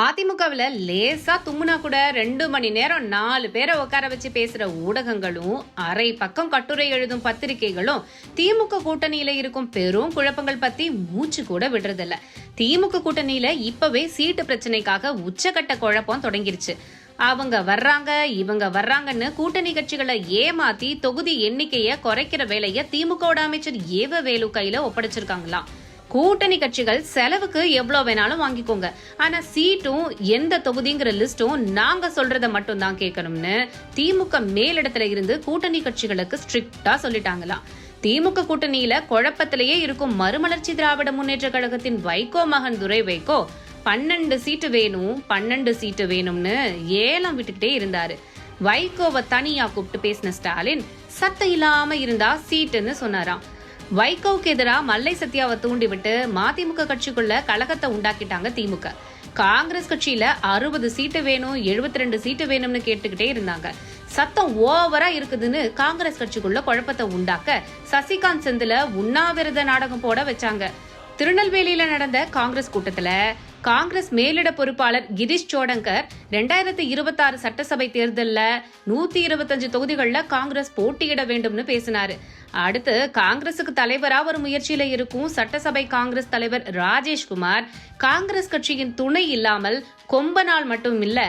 அதிமுகவில் லேசாக தும்முனா கூட ரெண்டு மணி நேரம் நாலு பேரை உட்கார வச்சு பேசுகிற ஊடகங்களும் அரை பக்கம் கட்டுரை எழுதும் பத்திரிகைகளும் திமுக கூட்டணியில் இருக்கும் பெரும் குழப்பங்கள் பற்றி மூச்சு கூட விடுறதில்ல. திமுக கூட்டணியில் இப்போவே சீட்டு பிரச்சனைக்காக உச்சக்கட்ட குழப்பம் தொடங்கிருச்சு. அவங்க வர்றாங்க இவங்க வர்றாங்கன்னு கூட்டணி கட்சிகளை ஏமாத்தி தொகுதி எண்ணிக்கையை குறைக்கிற வேலையை திமுகவோட அமைச்சர் ஏவ வேலு கையில ஒப்படைச்சிருக்காங்களாம். கூட்டணி கட்சிகள் செலவுக்கு எவ்வளவு வேணாலும் வாங்கிக்கோங்க. ஆனா சீட்டும் எந்த தொகுதிங்கிற லிஸ்டும் நாங்க சொல்றத மட்டும் தான் கேட்கணும்னு திமுக மேலிடத்துல இருந்து கூட்டணி கட்சிகளுக்கு ஸ்ட்ரிக்டா சொல்லிட்டாங்களாம் திமுக கூட்டணியில குழப்பத்திலேயே இருக்கும் மறுமலர்ச்சி திராவிட முன்னேற்ற கழகத்தின் வைகோ மகன் துரை வைகோ பன்னெண்டு சீட்டு வேணும் பன்னெண்டு சீட்டு வேணும்னு ஏலம் விட்டுக்கிட்டே இருந்தாரு. வைகோவை தனியா கூப்பிட்டு பேசின ஸ்டாலின் சத்தம் இல்லாம இருந்தா சீட்டுன்னு சொன்னாராம். வைகோவுக்கு எதிராக மல்லை சத்யாவை தூண்டிவிட்டு மதிமுக கட்சிக்குள்ள கழகத்தை உண்டாக்கிட்டாங்க திமுக. காங்கிரஸ் கட்சியில அறுபது சீட்டு வேணும் எழுபத்தி ரெண்டு சீட்டு வேணும்னு கேட்டுக்கிட்டே இருந்தாங்க. சத்தம் ஓவரா இருக்குதுன்னு காங்கிரஸ் கட்சிக்குள்ள குழப்பத்தை உண்டாக்க சசிகாந்த் செந்தில உண்ணாவிரத நாடகம் போட வச்சாங்க. திருநெல்வேலியில நடந்த காங்கிரஸ் கூட்டத்துல காங்கிரஸ் மேலிட பொறுப்பாளர் கிரீஷ் சோடங்கர் ரெண்டாயிரத்தி இருபத்தாறு சட்டசபை தேர்தலில் நூத்தி இருபத்தஞ்சு தொகுதிகளில் காங்கிரஸ் போட்டியிட வேண்டும்னு பேசினாரு. அடுத்து காங்கிரசுக்கு தலைவரா ஒரு முயற்சியில இருக்கும் சட்டசபை காங்கிரஸ் தலைவர் ராஜேஷ்குமார் காங்கிரஸ் கட்சியின் துணை இல்லாமல் கொம்பனால் மட்டும் இல்ல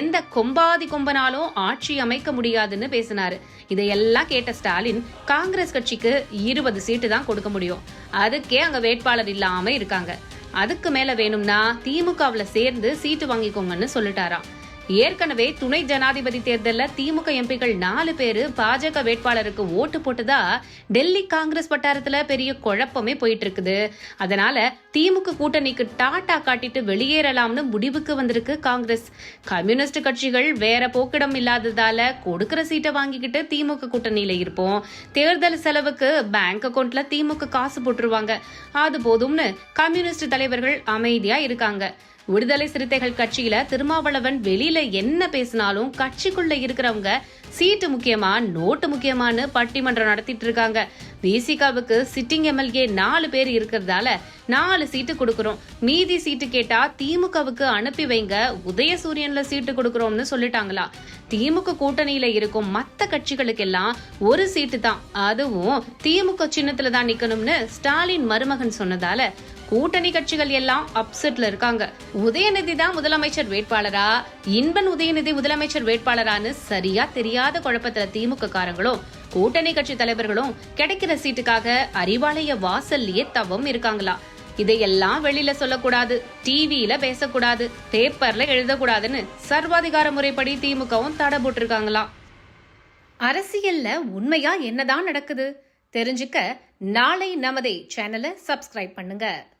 எந்த கொம்பாதி கொம்பனாலும் ஆட்சி அமைக்க முடியாதுன்னு பேசினாரு. இதையெல்லாம் கேட்ட ஸ்டாலின் காங்கிரஸ் கட்சிக்கு இருபது சீட்டு தான் கொடுக்க முடியும். அதுக்கே அங்க வேட்பாளர் இல்லாம இருக்காங்க. அதுக்கு மேல வேணும்னா திமுகவுல சேர்ந்து சீட்டு வாங்கிக்கோங்கன்னு சொல்லிட்டாராம். ஏற்கனவே துணை ஜனாதிபதி தேர்தலில் திமுக எம்பிக்கள் நாலு பேரு பாஜக வேட்பாளருக்கு ஓட்டு போட்டுதா டெல்லி காங்கிரஸ் வட்டாரத்துல பெரிய குழப்பமே போயிட்டு இருக்குது அதனால திமுக கூட்டணிக்கு டாட்டா காட்டிட்டு வெளியேறலாம்னு முடிவுக்கு வந்திருக்கு காங்கிரஸ். கம்யூனிஸ்ட் கட்சிகள் வேற போக்கிடம் இல்லாததால கொடுக்கிற சீட்டை வாங்கிக்கிட்டு திமுக கூட்டணியில இருப்போம். தேர்தல் செலவுக்கு பேங்க் அக்கௌண்ட்ல திமுக காசு போட்டுருவாங்க. அது போதும்னு கம்யூனிஸ்ட் தலைவர்கள் அமைதியா இருக்காங்க. விடுதலை சிறுத்தைகள் கட்சியில திருமாவளவன் வெளியில என்ன பேசினாலும் கட்சிக்குள்ள இருக்கிறவங்க சீட்டு முக்கியமா நோட்டு முக்கியமான்னு பட்டிமன்றம் நடத்திட்டு இருக்காங்க. விசிகாவுக்கு சிட்டிங் எம்எல்ஏ நாலு பேர் இருக்கிறதால நாலு சீட்டு கொடுக்கறோம். மீதி சீட்டு கேட்டா திமுகவுக்கு அனுப்பி வைங்க உதயசூரியன்ல சீட்டு கொடுக்கறோம்னு சொல்லிட்டாங்களா. திமுக கூட்டணியில இருக்கும் மத்த கட்சிகளுக்கெல்லாம் ஒரு சீட்டு தான். அதுவும் திமுக சின்னத்துல தான் நிக்கணும்னு ஸ்டாலின் மருமகன் சொன்னதால கூட்டணி கட்சிகள் எல்லாம் அப்செட்ல இருக்காங்க. உதயநிதி தான் முதலமைச்சர் வேட்பாளரா? இன்பன் உதயநிதி முதலமைச்சர் வேட்பாளரான்னு சரியா தெரியாத குழப்பத்துல திமுக காரங்களும் கூட்டணி கட்சி தலைவர்களும் கிடைக்கிற சீட்டுக்காக அறிவாலய வாசல்லையே தவம் இருக்காங்களா? இதையெல்லாம் வெளியில சொல்லக்கூடாது டிவியில பேசக்கூடாது பேப்பர்ல எழுதக்கூடாதுன்னு சர்வாதிகார முறைப்படி திமுகவும் தடை போட்டிருக்காங்களாம் அரசியல்ல உண்மையா என்னதான் நடக்குது? தெரிஞ்சுக்க நாளை நமதே சேனலை சப்ஸ்கிரைப் பண்ணுங்க.